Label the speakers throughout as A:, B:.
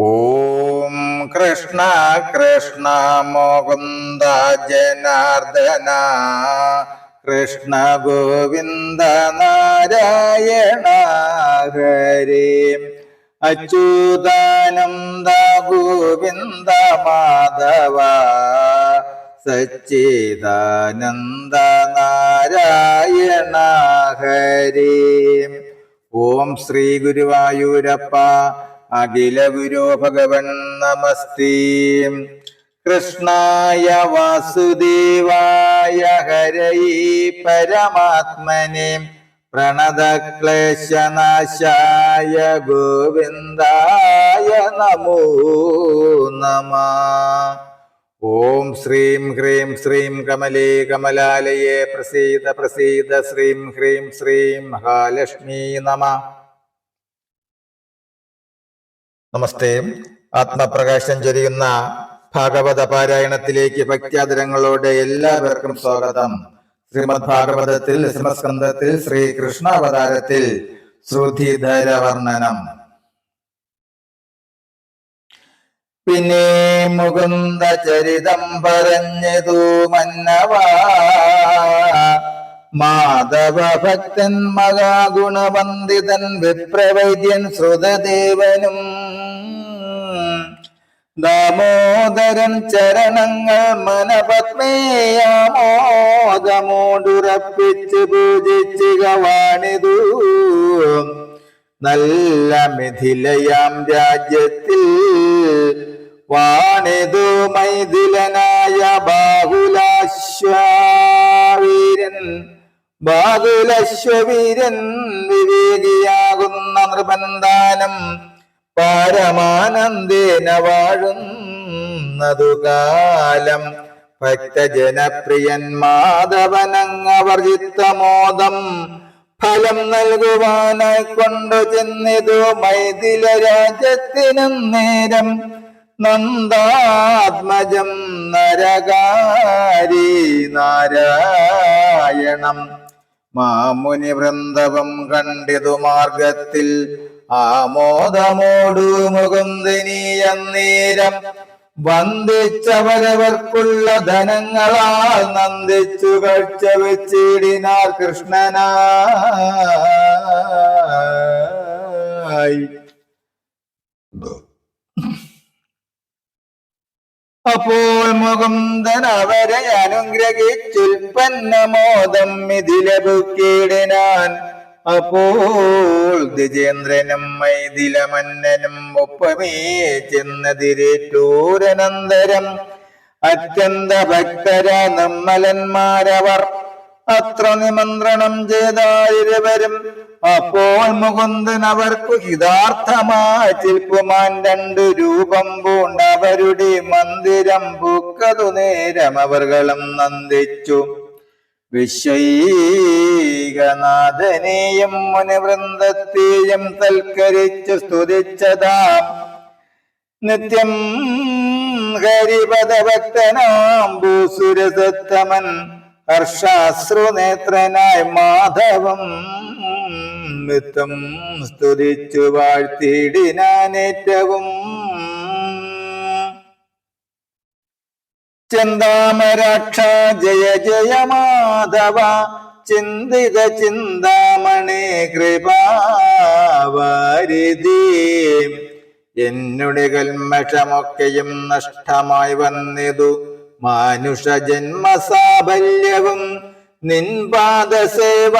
A: ഓം കൃഷ്ണ കൃഷ്ണ മോകുന്ദ ജനാർദ്ദന. കൃഷ്ണ ഗോവിന്ദ നാരായണ ഹരി. അച്യുതാനന്ദ ഗോവിന്ദ മാധവ. സച്ചിദാനന്ദ നാരായണ ഹരി. ഓം ശ്രീ ഗുരുവായൂരപ്പ. അഖില ഗുരു ഭഗവൻ നമസ്തേ കൃഷ്ണായ വാസുദേവായ ഹരൈ പരമാത്മനെ. പ്രണതക്ലേശനാശായ ഗോവിന്ദായ നമോ നമ. ഓം ശ്രീം ഹ്രീം ശ്രീം കമലേ കമലാലയേ പ്രസീത പ്രസീത ശ്രീം ഹ്രീം ശ്രീം മഹാലക്ഷ്മി നമ. നമസ്തേ. ആത്മപ്രകാശം ചൊരിയുന്ന ഭാഗവത പാരായണത്തിലേക്ക് ഭക്ത്യാദരങ്ങളോടെ എല്ലാവർക്കും സ്വാഗതം. ശ്രീമദ് ഭാഗവതത്തിൽ ശ്രീമസ്കന്ധത്തിൽ ശ്രീകൃഷ്ണാവതാരത്തിൽ ശ്രുതിധര വർണനം പിന്നെ മുകുന്ദ ചരിതം പറഞ്ഞതു മന്നവാ. മാധവ ഭക്തൻ മഹാഗുണവന്ദിതൻ വിപ്രവൈദ്യൻ ശ്രുതദേവനും. ദാമോദരൻ ചരണങ്ങൾ മനപത്മേയാമോദമോടുറപ്പിച്ച് പൂജിച്ച് വാണിതു നല്ല മിഥിലയാം രാജ്യത്തിൽ വാണിതു ബാഹുലശ്വവീരൻ വിവേകിയാകുന്ന നൃപന്താനം പാരമാനന്ദേന വാഴുന്നതു കാലം. ഭക്തജനപ്രിയൻ മാധവനങ്ങവർജിത്തമോദം ഫലം നൽകുവാനായി കൊണ്ടു ചെന്നിതു മൈഥില രാജ്യത്തിനും നേരം. നന്ദാത്മജം നരകാരി നാരായണം. മാമുനി വൃന്ദവം കണ്ടിതു മാർഗത്തിൽ. ആമോദമോടു മുകുന്ദിനീയന്നീരം വന്ദിച്ചവരവർക്കുള്ള ധനങ്ങളാൽ നന്ദിച്ചു കാഴ്ച വെച്ചിടിനാർ കൃഷ്ണനായി. അപ്പോൾ മുകുന്ദൻ അവരെ അനുഗ്രഹിച്ചുൽപ്പന്നമോദം മിഥിലബുക്കിടിനാൻ അപ്പോൾ ദ്വിജേന്ദ്രനും മൈഥിലമന്നനും ഒപ്പമേ ചെന്നതിരേറ്റൂരനന്തരം അത്യന്ത ഭക്തര നിർമ്മലന്മാരവർ അത്ര നിമന്ത്രണം ചെയ്തായിരുവരും. അപ്പോൾ മുകുന്ദൻ അവർക്കു ഹിതാർത്ഥമായി ചിൽപ്പുമാൻ രണ്ടു രൂപം പൂണ്ടവരുടെ മന്ദിരം പൂക്കതു നേരം അവർകളും നന്ദിച്ചു. വിശ്വൈകനാഥനെയും മുനിവൃന്ദത്തെയും തൽക്കരിച്ചു സ്തുതിച്ചതാ. നിത്യം ഹരിപദഭക്തനാം ഭൂസുരസത്തമൻ ഹർഷാശ്രുനേത്രനായ മാധവം മിത്തം സ്തുതിച്ചു വാഴ്ത്തിയിടിനാനേറ്റവും. ചിന്താമരാക്ഷ ജയ ജയ മാധവ ചിന്തിത ചിന്താമണി കൃപാവാരിധി എന്നുടെ കൽമഷമൊക്കെയും നഷ്ടമായി വന്നിതു. മാനുഷ ജന്മസാഫല്യവും നിൻപാദസേവാഫലമെന്ന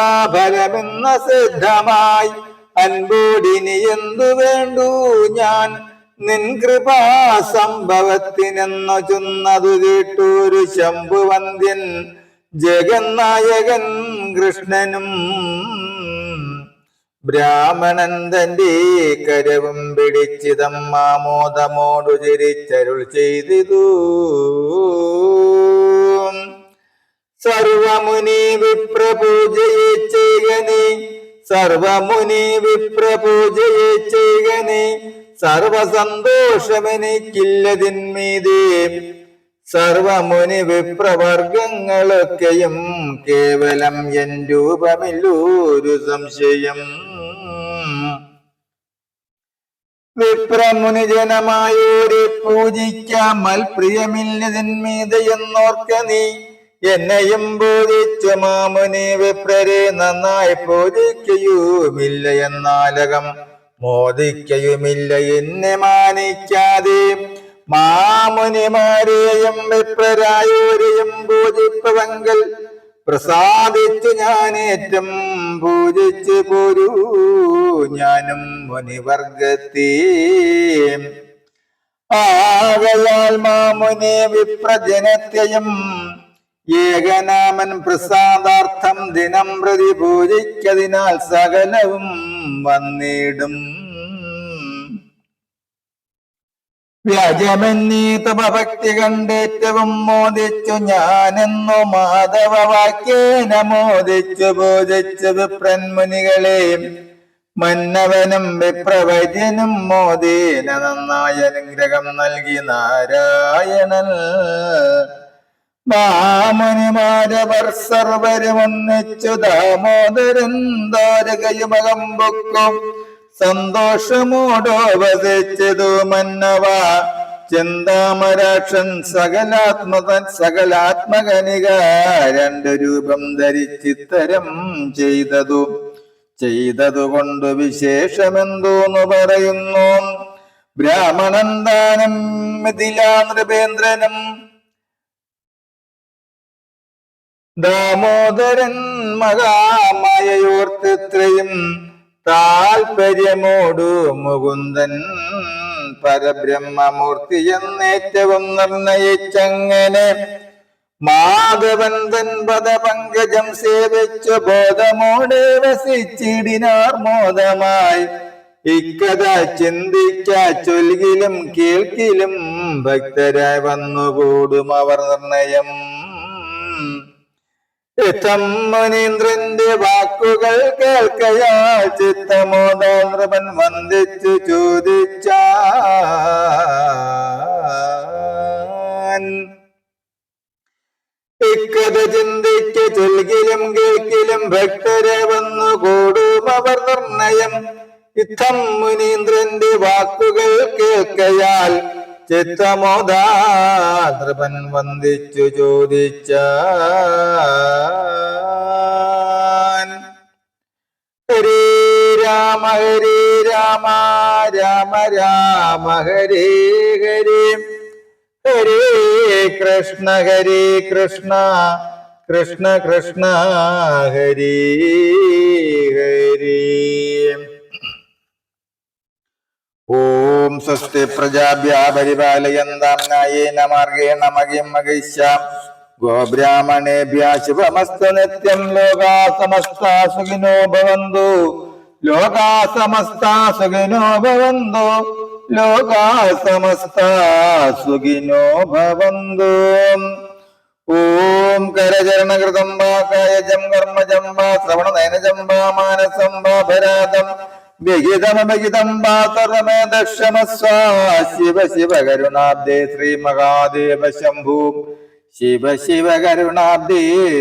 A: സിദ്ധമായി അൻപോടിനി എന്തു വേണ്ടു ഞാൻ? നിൻ കൃപാ സംഭവത്തിനെന്നു ചൊന്നതു കേട്ടൊരു ശംഭുവന്ധ്യൻ ജഗന്നായകൻ കൃഷ്ണനും ബ്രാഹ്മണൻ തന്റെ കരവും പിടിച്ചിതം മാമോദമോടു ചിരിച്ചരുൾ ചെയ്തിതു. സർവമുനി വിപ്രപൂജയെ ചെയ്യനെ സർവമുനി വിപ്രപൂജയെ ചെയ്യനെ സർവസന്തോഷമെനിക്കില്ലതിന്മീതേ സർവമുനി വിപ്രവർഗങ്ങളൊക്കെയും കേവലം എൻ രൂപമില്ലൂരു സംശയം. വിപ്രമുനിജനമായോരെ പൂജിക്കാമൽ പ്രിയമില്ലതിന്മീതയെന്നോർക്ക നീ. എന്നെയും പൂജിച്ചു മാമുനി വിപ്രരെ നന്നായി പൂജിക്കയുമില്ല എന്നാലകം. മോദിക്കയുമില്ല എന്നെ മാനിക്കാതെ. മാമുനിമാരെയും വിപ്രരായോരെയും പൂജിപ്പവങ്കൽ പ്രസാദിച്ചു ഞാനേറ്റം പൂജിച്ച് പോരൂ. ഞാനും മുനിവർഗത്തി. ആകയാൽ മാമുനി വിപ്രജനത്തെയും ഏകനാമൻ പ്രസാദാർത്ഥം ദിനം പ്രതി പൂജിക്കതിനാൽ സകലവും വന്നിടും. വ്യാജമെന്നീ തപഭക്തി കണ്ടേറ്റവും മോദിച്ചു ഞാനെന്നു മാധവ വാക്യേന മോദിച്ചു പൂജിച്ചു വിപ്രന്മുനികളെ മന്നവനും വിപ്രവൈദ്യനും മോദേന നന്നായ അനുഗ്രഹം നൽകി നാരായണൻ. മാമുനിമാരവർ സർവരും ഒന്നിച്ചു ദാമോദരൻ ദാരകയുമകം പൊക്കും സന്തോഷമോടോ വസിച്ചതു മന്നവ. ചിന്താമരാക്ഷൻ സകലാത്മത സകലാത്മകനിക. രണ്ട് രൂപം ധരിച്ചിത്തരം ചെയ്തതു. ചെയ്തതുകൊണ്ട് വിശേഷമെന്തോന്നു പറയുന്നു? ബ്രാഹ്മണൻ ദാനം മിഥിലാ നൃപേന്ദ്രനും. ദാമോദരൻ മഹാമായയോർത്തിത്രയും. താൽപര്യമോടു മുകുന്ദൻ പരബ്രഹ്മമൂർത്തി എന്നേറ്റവും നിർണയിച്ചങ്ങനെ മാധവൻ തൻ പദപങ്കജം സേവിച്ചു ബോധമോടെ വസിച്ചിടിനാർ മോദമായി. ഇക്കഥ ചിന്തിക്ക ചൊൽകിലും കേൾക്കിലും ഭക്തരായി വന്നുകൂടും അവർ നിർണയം. ഇത്തം മുനീന്ദ്രന്റെ വാക്കുകൾ കേൾക്കയാൽ ചിത്തമോദാനൃപൻ വന്ദിച്ചു ചോദിച്ച. ഇക്കഥ ചിന്തിക്ക് ചൊൽകിലും കേൾക്കിലും ഭക്തരെ വന്നു കൂടും അവർ നിർണയം. ഇത്തം മുനീന്ദ്രന്റെ വാക്കുകൾ കേൾക്കയാൽ ചിത്തമോദാതൃപൻ വന്ദിച്ചു ചോദിച്ച ഹരേ രാമ ഹരേ രാമ രാമ രാമ ഹരേ ഹരേ. ഹരേ കൃഷ്ണ ഹരേ കൃഷ്ണ കൃഷ്ണ കൃഷ്ണ ഹരി ഹരേ. ഓം സ്വസ്തി പ്രജാഭ്യാ പരിപാലയന്താം മാർഗേണ മഹിം മഹിഷ്യാം ഗോബ്രാഹ്മണേഭ്യ ശുഭമസ്തു നിത്യം. ലോകാ സമസ്ത സുഖിനോ ഭവന്തു. ലോകാ സമസ്ത സുഖിനോ ഭവന്തു. ലോകാ സമസ്ത സുഖിനോ ഭവന്തു. ഓം കരചരണകൃതം വാ കായജം കർമ്മജം വാ ശ്രവണനയനജം വാ മാനസം വാ ഭരാതം. വിഹിതമഭിഹിതം പാതരമേ ദക്ഷമസ്വ ശിവ കരുണാബ്ദേ ശ്രീ മഹാദേവ ശംഭു. ശിവ ശിവ കരുണാബ്ദേ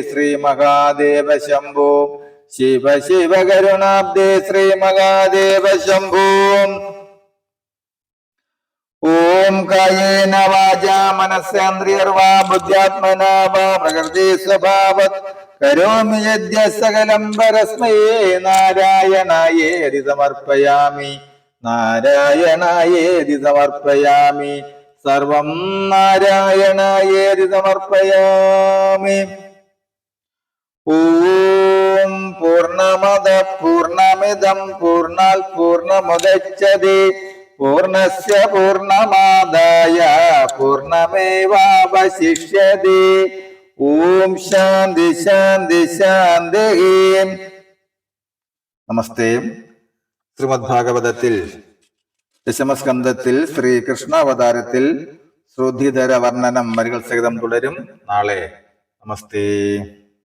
A: ശ്രീ മഹാദേവ ശംഭു. ശിവ ശിവ കരുണാബ്ദേ ശ്രീ മഹാദേവ ശംഭു. ഓം കായേന വാച മനസ്സേന്ദ്രിയർ വാ ബുദ്ധ്യാത്മന വാ പ്രകൃതി സ്വഭാവത്. കരോമി യദ്യ സകലം പരസ്മൈ നാരായണായേതി സമർപ്പയാമി നാരായണായേതി സമർപ്പയാമി സർവം നാരായണായേതി സമർപ്പയാമി ഓം പൂർണമത പൂർണമിതം പൂർണാൽ പൂർണമുദച്ചതി. പൂർണസ്യ പൂർണമാദായ പൂർണമേവാവശിഷ്യത്തെ ഓം ശാന്തി ശാന്തി ശാന്തി. നമസ്തേ. ശ്രീമദ് ഭാഗവതത്തിൽ ദശമസ്കന്ധത്തിൽ ശ്രീകൃഷ്ണാവതാരത്തിൽ ശ്രുതിധര വർണനം വരികൾ സഹിതം തുടരും നാളെ. നമസ്തേ.